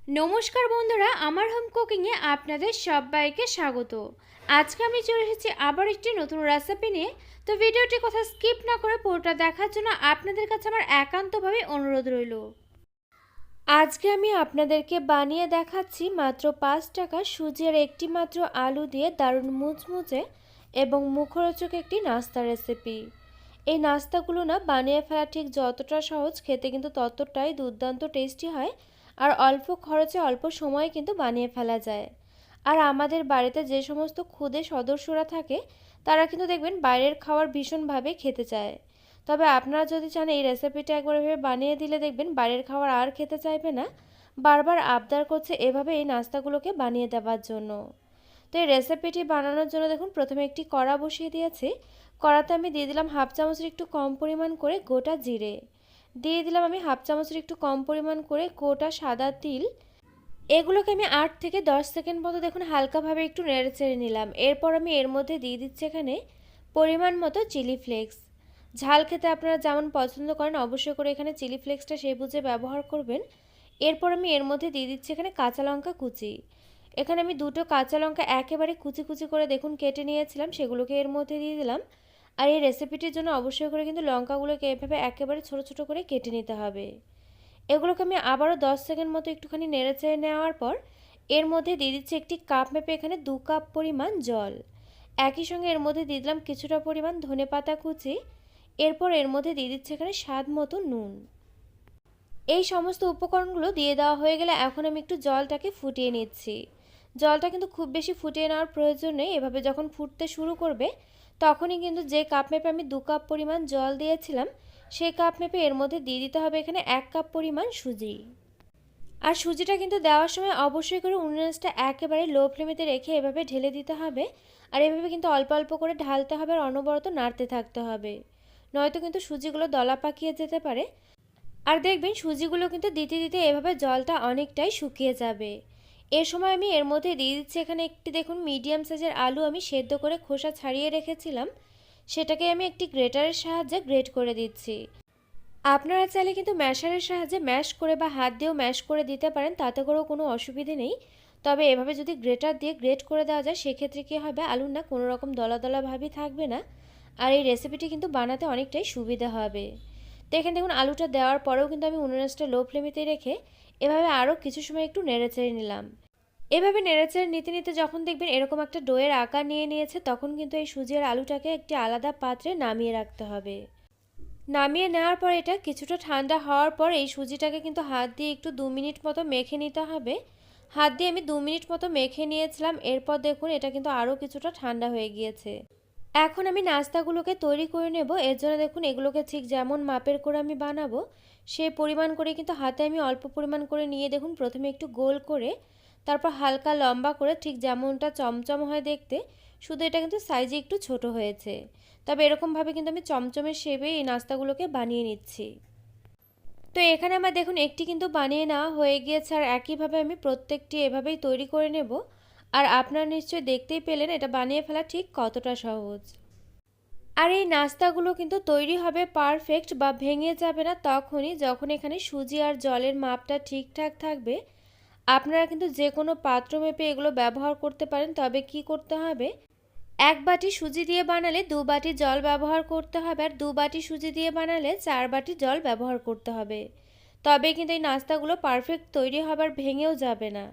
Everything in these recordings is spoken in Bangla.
নমস্কার বন্ধুরা, আমার হোম কুকিংয়ে আপনাদের সবাইকে স্বাগত। আজকে আমি চলে এসেছি আবার একটি নতুন রেসিপি নিয়ে। তো ভিডিওটি কথা স্কিপ না করে পুরোটা দেখার জন্য আপনাদের কাছে আমার একান্তভাবে অনুরোধ রইল। আজকে আমি আপনাদেরকে বানিয়ে দেখাচ্ছি মাত্র পাঁচ টাকা সুজির একটি মাত্র আলু দিয়ে দারুণ মুচমুচে এবং মুখরোচক একটি নাস্তা রেসিপি এই নাস্তাগুলো না বানিয়ে ফেলা ঠিক যতটা সহজ, খেতে কিন্তু ততটাই দুর্দান্ত টেস্টি হয়। আর অল্প খরচে অল্প সময়ে কিন্তু বানিয়ে ফেলা যায়। আর আমাদের বাড়িতে যে সমস্ত ক্ষুদে সদস্যরা থাকে, তারা কিন্তু দেখবেন বাইরের খাওয়ার ভীষণভাবে খেতে চায়। তবে আপনারা যদি চান এই রেসিপিটা একবার এভাবে বানিয়ে দিলে দেখবেন বাইরের খাবার আর খেতে চাইবে না। বারবার আবদার করছে এভাবে এই নাস্তাগুলোকে বানিয়ে দেওয়ার জন্য। তো এই রেসিপিটি বানানোর জন্য দেখুন, প্রথমে একটি কড়া বসিয়ে দিয়েছি। কড়াতে আমি দিয়ে দিলাম হাফ চামচের একটু কম পরিমাণ করে গোটা জিরে। দিয়ে দিলাম আমি হাফ চামচের একটু কম পরিমাণ করে গোটা সাদা তিল। এগুলোকে আমি আট থেকে দশ সেকেন্ড মতো দেখুন হালকাভাবে একটু নেড়ে চেড়ে নিলাম। এরপর আমি এর মধ্যে দিয়ে দিচ্ছি এখানে পরিমাণ মতো চিলি ফ্লেক্স। ঝাল খেতে আপনারা যেমন পছন্দ করেন অবশ্যই করে এখানে চিলি ফ্লেক্সটা সেই বুঝে ব্যবহার করবেন। এরপর আমি এর মধ্যে দিয়ে দিচ্ছি এখানে কাঁচা লঙ্কা কুচি। এখানে আমি দুটো কাঁচা লঙ্কা একেবারে কুচি কুচি করে দেখুন কেটে নিয়েছিলাম, সেগুলোকে এর মধ্যে দিয়ে দিলাম। আর এই রেসিপিটির জন্য অবশ্যই করে কিন্তু লঙ্কাগুলোকে এভাবে একেবারে ছোট ছোট করে কেটে নিতে হবে। এগুলোকে আমি আবারও দশ সেকেন্ড মতো একটুখানি নেড়ে চেড়ে নেওয়ার পর এর মধ্যে দিয়ে দিচ্ছি একটি কাপ মেপে এখানে দু কাপ পরিমাণ জল। একই সঙ্গে এর মধ্যে দিয়ে দিলাম কিছুটা পরিমাণ ধনে পাতা কুচি। এরপর এর মধ্যে দিয়ে দিচ্ছি এখানে স্বাদ মতো নুন। এই সমস্ত উপকরণগুলো দিয়ে দেওয়া হয়ে গেলে এখন আমি একটু জলটাকে ফুটিয়ে নিচ্ছি। জলটা কিন্তু খুব বেশি ফুটিয়ে নেওয়ার প্রয়োজন নেই। এভাবে যখন ফুটতে শুরু করবে তখনই কিন্তু যে কাপ মেপে আমি দু কাপ পরিমাণ জল দিয়েছিলাম, সেই কাপ মেপে এর মধ্যে দিয়ে দিতে হবে এখানে এক কাপ পরিমাণ সুজি। আর সুজিটা কিন্তু দেওয়ার সময় অবশ্যই করে উনুনটা একেবারে লো ফ্লেমেতে রেখে এভাবে ঢেলে দিতে হবে। আর এভাবে কিন্তু অল্প অল্প করে ঢালতে হবে আর অনবরত নাড়তে থাকতে হবে। নয়তো কিন্তু সুজিগুলো দলা পাকিয়ে যেতে পারে। আর দেখবেন সুজিগুলো কিন্তু দিতে দিতে এভাবে জলটা অনেকটাই শুকিয়ে যাবে। এর সময় আমি এর মধ্যে দিয়ে দিচ্ছি। এখানে একটি দেখুন মিডিয়াম সাইজের আলু আমি সেদ্ধ করে খোসা ছাড়িয়ে রেখেছিলাম। সেটাকে আমি একটি গ্রেটারের সাহায্যে গ্রেট করে দিচ্ছি। আপনারা চাইলে কিন্তু ম্যাশারের সাহায্যে ম্যাশ করে বা হাত দিয়েও ম্যাশ করে দিতে পারেন, তাতে করেও কোনো অসুবিধে নেই। তবে এভাবে যদি গ্রেটার দিয়ে গ্রেট করে দেওয়া যায়, সেক্ষেত্রে কী হবে, আলুর না কোনো রকম দলা দলা ভাবই থাকবে না। আর এই রেসিপিটি কিন্তু বানাতে অনেকটাই সুবিধা হবে। তো এখানে দেখুন, আলুটা দেওয়ার পরেও কিন্তু আমি উনুনাসটা লো ফ্লেমেতে রেখে এভাবে আরও কিছু সময় একটু নেড়ে চেড়ে নিলাম। এভাবে নেড়েচেড়ে নিতে নিতে যখন দেখবেন এরকম একটা ডোয়ের আকার নিয়ে নিয়েছে, তখন কিন্তু এই সুজি আর আলুটাকে একটি আলাদা পাত্রে নামিয়ে রাখতে হবে। নামিয়ে নেওয়ার পর এটা কিছুটা ঠান্ডা হওয়ার পর এই সুজিটাকে কিন্তু হাত দিয়ে একটু দু মিনিট মতো মেখে নিতে হবে। হাত দিয়ে আমি দু মিনিট মতো মেখে নিয়েছিলাম, এরপর দেখুন এটা কিন্তু আরও কিছুটা ঠান্ডা হয়ে গিয়েছে। এখন আমি নাস্তাগুলোকে তৈরি করে নেব। এর জন্য দেখুন এগুলোকে ঠিক যেমন মাপের করে আমি বানাবো সেই পরিমাণ করে কিন্তু হাতে আমি অল্প পরিমাণ করে নিয়ে দেখুন, প্রথমে একটু গোল করে, তারপর হালকা লম্বা করে ঠিক যেমনটা চমচম হয় দেখতে, শুধু এটা কিন্তু সাইজে একটু ছোট হয়েছে। তবে এরকমভাবে কিন্তু আমি চমচমের শেপে এই নাস্তাগুলোকে বানিয়ে নিচ্ছি। তো এখানে আমার দেখুন, একটি কিন্তু বানিয়ে নেওয়া হয়ে গিয়েছে আর একইভাবে আমি প্রত্যেকটি এভাবেই তৈরি করে নেব। আর আপনারা নিশ্চয়ই দেখতেই পেলেন, এটা বানিয়ে ফেলা ঠিক কতটা সহজ। আর এই নাস্তাগুলো কিন্তু তৈরি হবে পারফেক্ট বা ভেঙে যাবে না তখনই যখন এখানে সুজি আর জলের মাপটা ঠিকঠাক থাকবে। আপনারা কিন্তু যে কোনো পাত্র মেপে এগুলো ব্যবহার করতে পারেন, তবে কি করতে হবে? এক বাটি সুজি দিয়ে বানালে দু বাটি জল ব্যবহার করতে হবে আর দু বাটি সুজি দিয়ে বানালে চার বাটি জল ব্যবহার করতে হবে। তবে কিন্তু এই নাস্তাগুলো পারফেক্ট তৈরি হবার ভেঙেও যাবে না।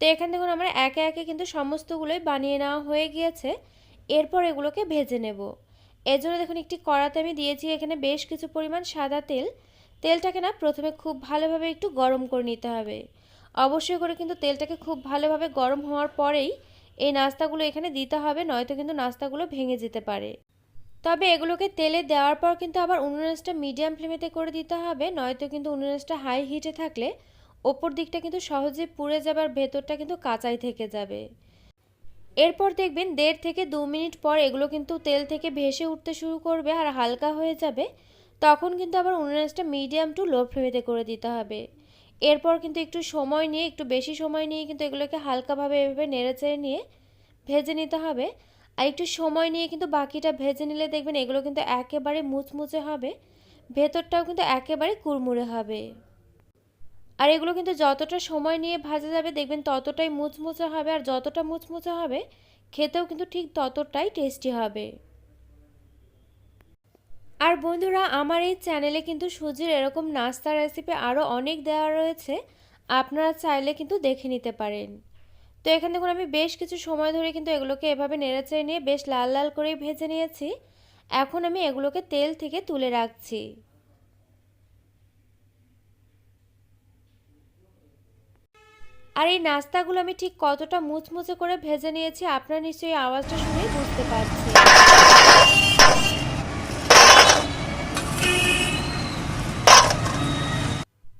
তো এখান দেখুন আমরা একে একে কিন্তু সমস্তগুলোই বানিয়ে নেওয়া হয়ে গিয়েছে। এরপর এগুলোকে ভেজে নেব। এর জন্য দেখুন, একটি কড়াতে আমি দিয়েছি এখানে বেশ কিছু পরিমাণ সাদা তেল। তেলটাকে না প্রথমে খুব ভালোভাবে একটু গরম করে নিতে হবে। অবশ্যই করে কিন্তু তেলটাকে খুব ভালোভাবে গরম হওয়ার পরেই এই নাস্তাগুলো এখানে দিতে হবে, নয়তো কিন্তু নাস্তাগুলো ভেঙে যেতে পারে। তবে এগুলোকে তেলে দেওয়ার পর কিন্তু আবার উনুনাসটা মিডিয়াম ফ্লেমেতে করে দিতে হবে, নয়তো কিন্তু উনুনাসটা হাই হিটে থাকলে ওপর দিকটা কিন্তু সহজে পুড়ে যাবার ভেতরটা কিন্তু কাঁচাই থেকে যাবে। এরপর দেখবেন দেড় থেকে দু মিনিট পর এগুলো কিন্তু তেল থেকে ভেসে উঠতে শুরু করবে আর হালকা হয়ে যাবে, তখন কিন্তু আবার উনুনাসটা মিডিয়াম টু লো ফ্লেমেতে করে দিতে হবে। এরপর কিন্তু একটু সময় নিয়ে, একটু বেশি সময় নিয়ে কিন্তু এগুলোকে হালকাভাবে এভাবে নেড়েচেড়ে নিয়ে ভেজে নিতে হবে। আর একটু সময় নিয়ে কিন্তু বাকিটা ভেজে নিলে দেখবেন এগুলো কিন্তু একেবারে মুচমুচে হবে, ভেতরটাও কিন্তু একেবারে কুড়মুড়ে হবে। আর এগুলো কিন্তু যতটা সময় নিয়ে ভাজা যাবে, দেখবেন ততটাই মুচমুচে হবে আর যতটা মুচমুচে হবে, খেতেও কিন্তু ঠিক ততটাই টেস্টি হবে। আর বন্ধুরা, আমার এই চ্যানেলে কিন্তু সুজির এরকম নাস্তা রেসিপি আরও অনেক দেওয়া রয়েছে, আপনারা চাইলে কিন্তু দেখে নিতে পারেন। তো এখানে দেখুন, আমি বেশ কিছু সময় ধরে কিন্তু এগুলোকে এভাবে নেড়েচেড়ে নিয়ে বেশ লাল লাল করেই ভেজে নিয়েছি। এখন আমি এগুলোকে তেল থেকে তুলে রাখছি। আর এই নাস্তাগুলো আমি ঠিক কতটা মুচমুচে করে ভেজে নিয়েছি, আপনারা নিশ্চয়ই আওয়াজটা শুনে বুঝতে পারছি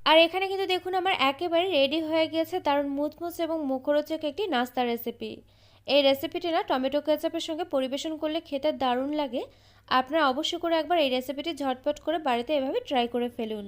আর এখানে কিন্তু দেখুন, আমার একেবারে রেডি হয়ে গিয়েছে দারুণ মুচমুচ এবং মুখরোচক একটি নাস্তা রেসিপি এই রেসিপিটি না, টমেটো কেচাপের সঙ্গে পরিবেশন করলে খেতে দারুণ লাগে। আপনারা অবশ্যই করে একবার এই রেসিপিটি ঝটপট করে বাড়িতে এভাবে ট্রাই করে ফেলুন।